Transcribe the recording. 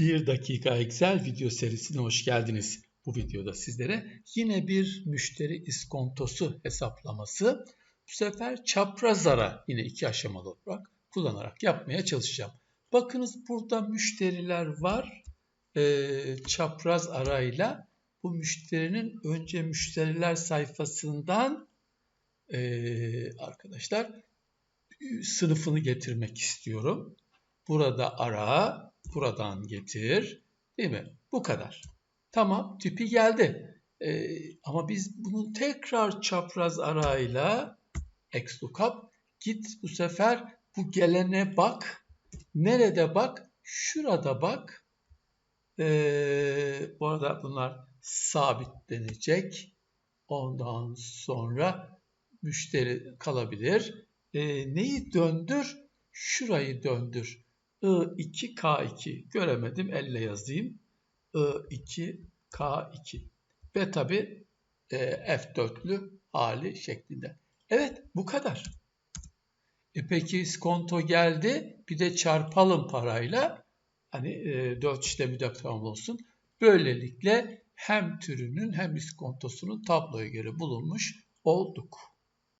1 dakika Excel video serisine hoş geldiniz. Bu videoda sizlere yine bir müşteri iskontosu hesaplaması. Bu sefer çapraz ara yine iki aşamalı olarak kullanarak yapmaya çalışacağım. Bakınız burada müşteriler var. Ee, çapraz arayla bu müşterinin önce müşteriler sayfasından e, arkadaşlar sınıfını getirmek istiyorum. Burada ara, buradan getir. Değil mi? Bu kadar. Tamam, tipi geldi. Ee, ama biz bunu tekrar çapraz arayla XLOOKUP git bu sefer bu gelene bak. Nerede bak? Şurada bak. Ee, bu arada bunlar sabitlenecek. Ondan sonra müşteri kalabilir. Ee, neyi döndür? Şurayı döndür. I2, K2. Göremedim, elle yazayım. I2, K2. Ve tabi e, F4'lü hali şeklinde. Evet, bu kadar. E peki skonto geldi. Bir de çarpalım parayla. Hani e, 4 işlemi de tamam olsun. Böylelikle hem türünün hem iskontosunun tabloya göre bulunmuş olduk.